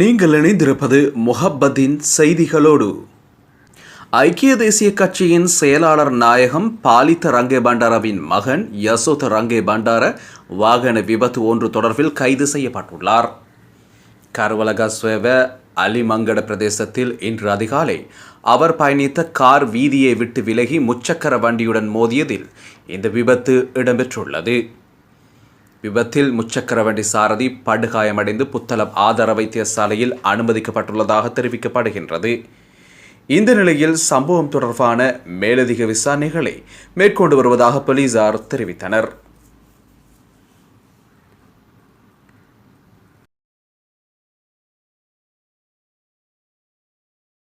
நீங்கள் இணைந்திருப்பது முஹப்பத்தின் செய்திகளோடு. ஐக்கிய தேசிய கட்சியின் செயலாளர் நாயகம் பாலித்த ரங்கே பண்டாரவின் மகன் யசோத ரங்கே பண்டார வாகன விபத்து ஒன்று தொடர்பில் கைது செய்யப்பட்டுள்ளார். கருவலகஸ்வேவ அலிமங்கட பிரதேசத்தில் இன்று அதிகாலை அவர் பயணித்த கார் வீதியை விட்டு விலகி முச்சக்கர வண்டியுடன் மோதியதில் இந்த விபத்து இடம்பெற்றுள்ளது. விபத்தில் முச்சக்கர வண்டி சாரதி படுகாயமடைந்து புத்தளம் ஆதார வைத்தியசாலையில் அனுமதிக்கப்பட்டுள்ளதாக தெரிவிக்கப்படுகின்றது. இந்த நிலையில் சம்பவம் தொடர்பான மேலதிக விசாரணைகளை மேற்கொண்டு வருவதாக போலீசார் தெரிவித்தனர்.